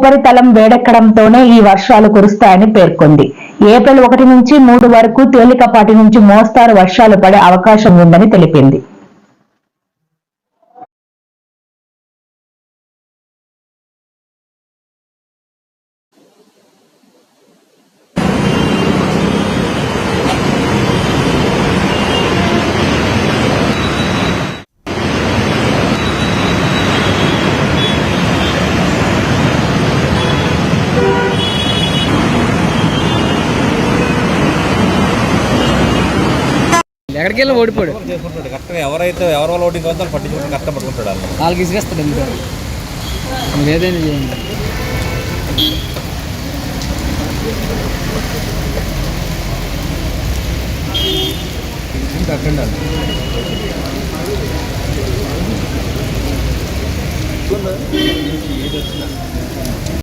ఉపరితలం వేడెక్కడంతోనే ఈ వర్షాలు కురుస్తాయని పేర్కొంది. ఏప్రిల్ ఒకటి నుంచి మూడు వరకు తేలికపాటి నుంచి మోస్తారు వర్షాలు పడే అవకాశం ఉందని తెలిపింది. ఎక్కడికి వెళ్ళి ఓడిపోయాడు ఎవరైతే ఎవరు ఓటింగ్ అవుతుందో పట్టించుకుంటే కష్టపడుకుంటాడు వాళ్ళు వాళ్ళకి ఇసుకేస్తాడు ఎందుకంటే ఏదైనా చేయండి. కట్టండి